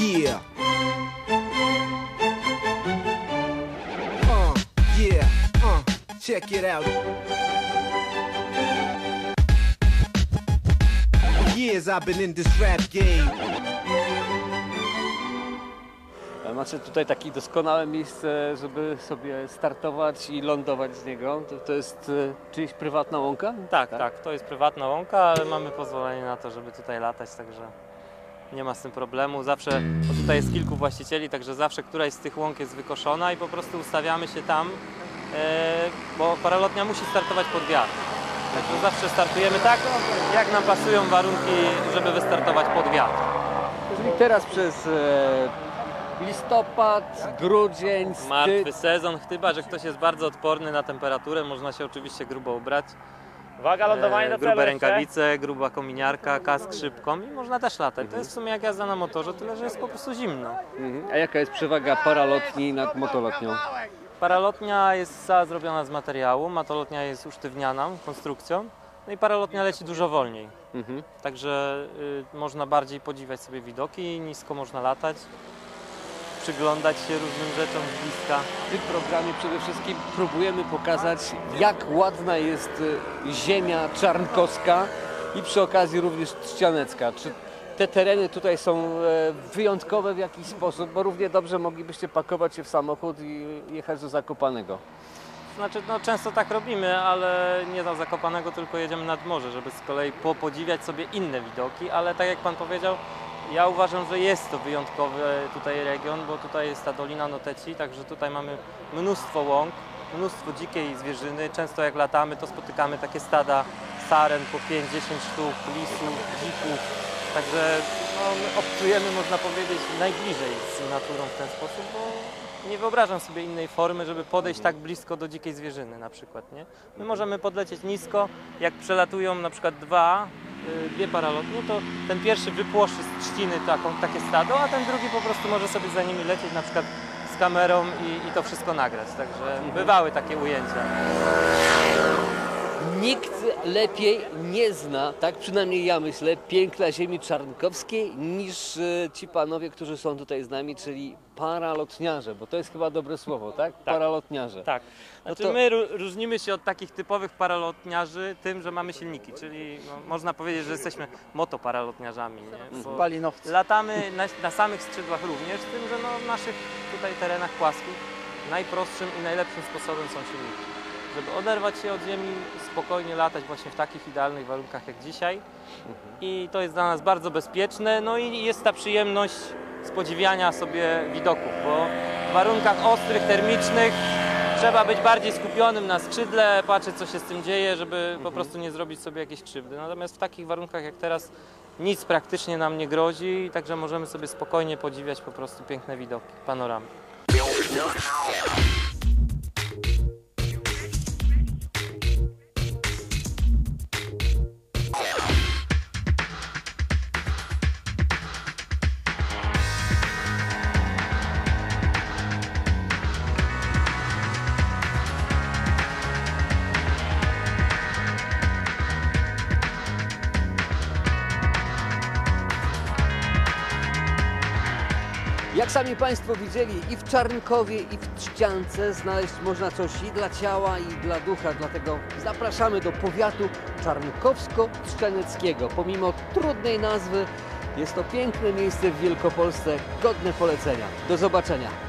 Yeah. Uh, yeah, uh, check it out. Years I've been in this rap game. Macie tutaj takie doskonałe miejsce, żeby sobie startować i lądować z niego. To, to jest e, czyjś prywatna łąka? Tak, tak, to jest prywatna łąka, ale mamy pozwolenie na to, żeby tutaj latać, także nie ma z tym problemu. Zawsze, bo tutaj jest kilku właścicieli, także zawsze któraś z tych łąk jest wykoszona i po prostu ustawiamy się tam, e, bo paralotnia musi startować pod wiatr. Także zawsze startujemy tak, jak nam pasują warunki, żeby wystartować pod wiatr. Czyli teraz przez e, listopad, grudzień, Martwy stycz, sezon, chyba że ktoś jest bardzo odporny na temperaturę, można się oczywiście grubo ubrać. Do E, celu grube jeszcze. rękawice, gruba kominiarka, kask szybką i można też latać. To jest w sumie jak jazda na motorze, tyle że jest po prostu zimno. Mhm. A jaka jest przewaga paralotni nad motolotnią? Paralotnia jest cała zrobiona z materiału, matolotnia jest usztywniana konstrukcją, no i paralotnia leci dużo wolniej. Mhm. Także y, można bardziej podziwiać sobie widoki, nisko można latać, przyglądać się różnym rzeczom z bliska. W tym programie przede wszystkim próbujemy pokazać, jak ładna jest e, ziemia czarnkowska i przy okazji również trzcianecka. Czy te tereny tutaj są e, wyjątkowe w jakiś sposób, bo równie dobrze moglibyście pakować się w samochód i jechać do Zakopanego. Znaczy, no często tak robimy, ale nie do Zakopanego, tylko jedziemy nad morze, żeby z kolei po- podziwiać sobie inne widoki, ale tak jak Pan powiedział, ja uważam, że jest to wyjątkowy tutaj region, bo tutaj jest ta Dolina Noteci, także tutaj mamy mnóstwo łąk, mnóstwo dzikiej zwierzyny. Często jak latamy, to spotykamy takie stada saren po 5-10 sztuk, lisów, dzików, także no, my obcujemy, można powiedzieć, najbliżej z naturą w ten sposób, bo nie wyobrażam sobie innej formy, żeby podejść tak blisko do dzikiej zwierzyny na przykład, nie? My możemy podlecieć nisko, jak przelatują na przykład dwa, dwie paralotnie, to ten pierwszy wypłoszy z trzciny taką, takie stado, a ten drugi po prostu może sobie za nimi lecieć na przykład z kamerą i, i to wszystko nagrać, także bywały takie ujęcia. Nikt lepiej nie zna, tak przynajmniej ja myślę, piękna ziemi czarnkowskiej niż e, ci panowie, którzy są tutaj z nami, czyli paralotniarze, bo to jest chyba dobre słowo, tak? Paralotniarze. Tak. Znaczy to- my ró- różnimy się od takich typowych paralotniarzy tym, że mamy silniki, czyli no, można powiedzieć, że jesteśmy motoparalotniarzami. Nie? Bo Latamy na, na samych skrzydłach również, z tym, że no, w naszych tutaj terenach płaskich najprostszym i najlepszym sposobem są silniki. Żeby oderwać się od ziemi, spokojnie latać właśnie w takich idealnych warunkach jak dzisiaj. I to jest dla nas bardzo bezpieczne, no i jest ta przyjemność z podziwiania sobie widoków, bo w warunkach ostrych, termicznych trzeba być bardziej skupionym na skrzydle, patrzeć co się z tym dzieje, żeby po prostu nie zrobić sobie jakiejś krzywdy. Natomiast w takich warunkach jak teraz nic praktycznie nam nie grozi, także możemy sobie spokojnie podziwiać po prostu piękne widoki, panoramy. Jak sami Państwo widzieli, i w Czarnkowie, i w Trzciance znaleźć można coś i dla ciała, i dla ducha. Dlatego zapraszamy do powiatu czarnkowsko-trzcianeckiego. Pomimo trudnej nazwy, jest to piękne miejsce w Wielkopolsce, godne polecenia. Do zobaczenia.